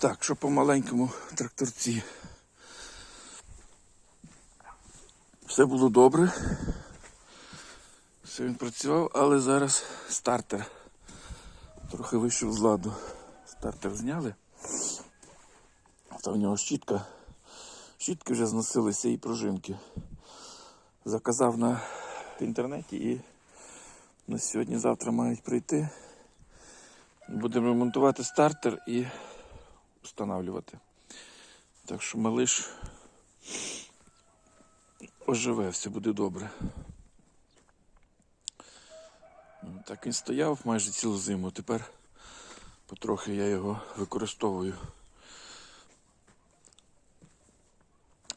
Так, що по маленькому тракторці. Все було добре. Все він працював, але зараз стартер. Трохи вийшов з ладу. Стартер зняли. Та в нього щітка. Щітки вже зносилися і пружинки. Заказав на інтернеті і на сьогодні-завтра мають прийти. Будемо ремонтувати стартер і встановлювати. Так що малиш оживе, все буде добре. Ну, Так він стояв майже цілу зиму. Тепер потрохи я його використовую.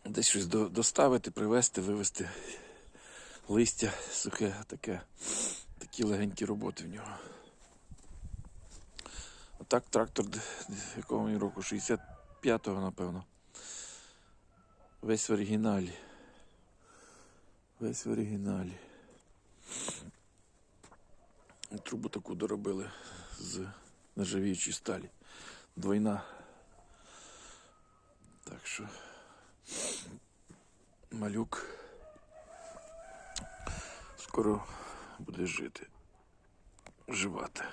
Десь щось доставити, привезти, вивезти листя сухе, таке. Такі легенькі роботи в нього. Так трактор якого він року? 65-го, напевно. Весь в оригіналі. Весь в оригіналі. Трубу таку доробили з нержавіючої сталі. Двойна. Так що малюк скоро буде жити. Живати.